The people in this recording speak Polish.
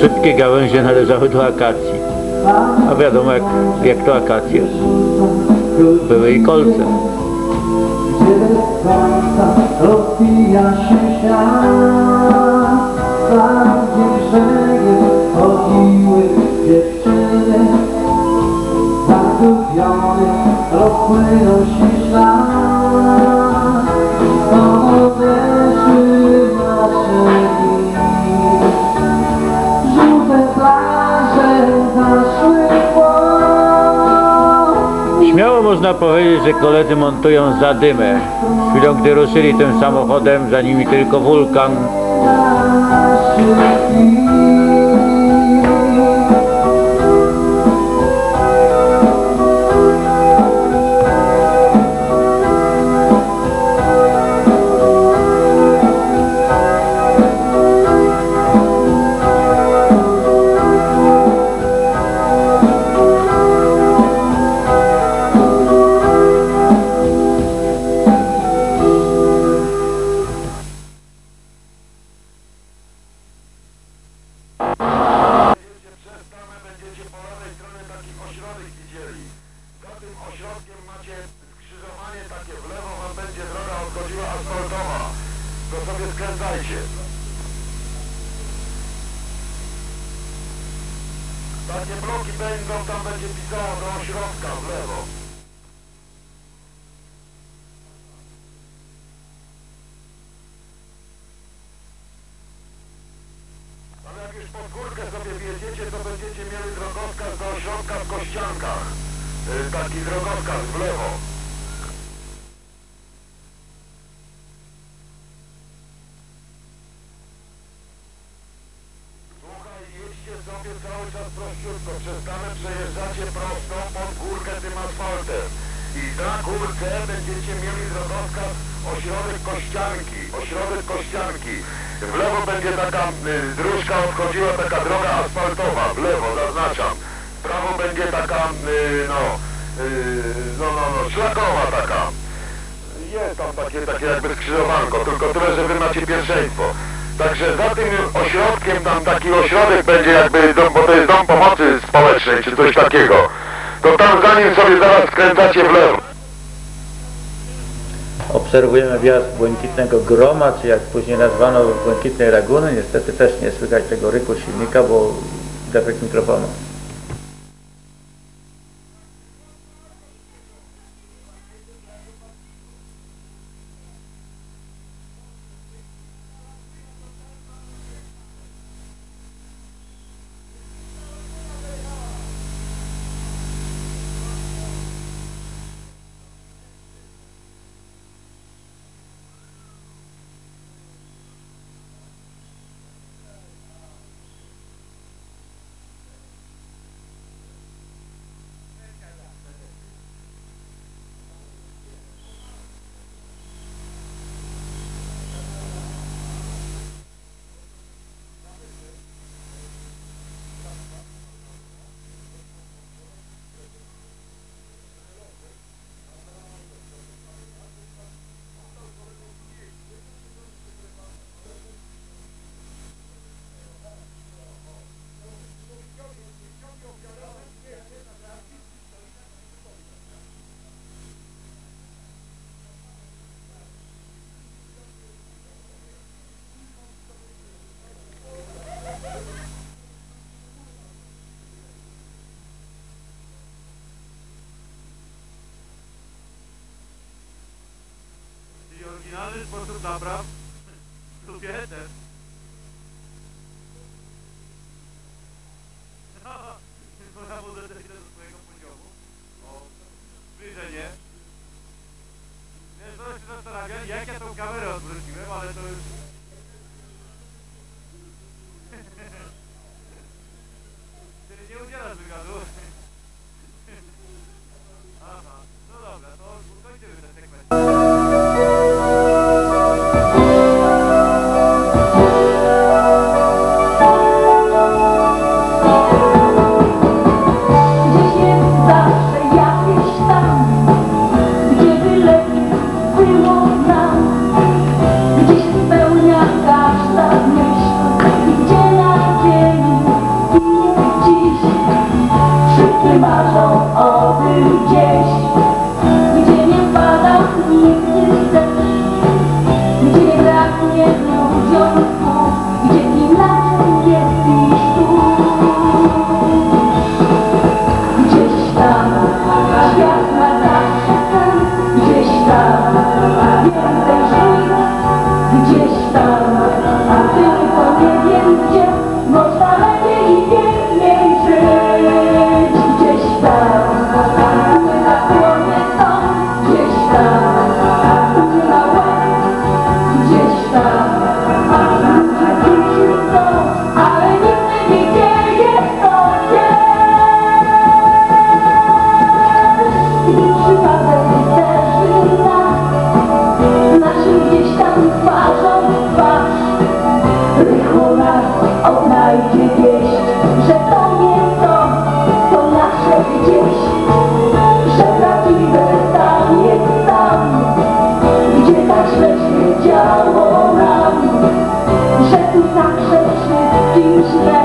Wszystkie gałęzie należały do akacji. A wiadomo jak, jak to akacja. Były i kolce. Rozpija się świat, można powiedzieć, że koledzy montują zadymę. Chwilą gdy ruszyli tym samochodem, za nimi tylko wulkan. Ośrodkiem macie skrzyżowanie takie w lewo, wam będzie droga odchodziła asfaltowa. To sobie skręcajcie. Takie bloki będą, tam będzie pisało do ośrodka w lewo. Ale jak już pod górkę sobie wjedziecie, to będziecie mieli drogowskaz do ośrodka w Kościankach. Y, Taki drogowskaz w lewo. Słuchaj, jedźcie sobie cały czas prościutko. Przez tamę przejeżdżacie prosto pod górkę tym asfaltem. I za górkę będziecie mieli drogowskaz ośrodek Kościanki. Ośrodek Kościanki. W lewo będzie taka y, dróżka odchodziła, taka droga asfaltowa. W lewo, zaznaczam. Prawo będzie taka, y, no, y, no, no, no, szlakowa taka. Jest tam takie, takie jakby skrzyżowanko, tylko tyle, że wy macie pierwszeństwo. Także za tym ośrodkiem tam taki ośrodek będzie jakby, dom, bo to jest dom pomocy społecznej czy coś takiego. To tam za nim sobie zaraz skręcacie w lewo. Obserwujemy wjazd błękitnego groma, czy jak później nazwano błękitnej laguny. Niestety też nie słychać tego ryku silnika, bo defekt mikrofonu. profesor Dabra, to běhete. Thank you. Christ.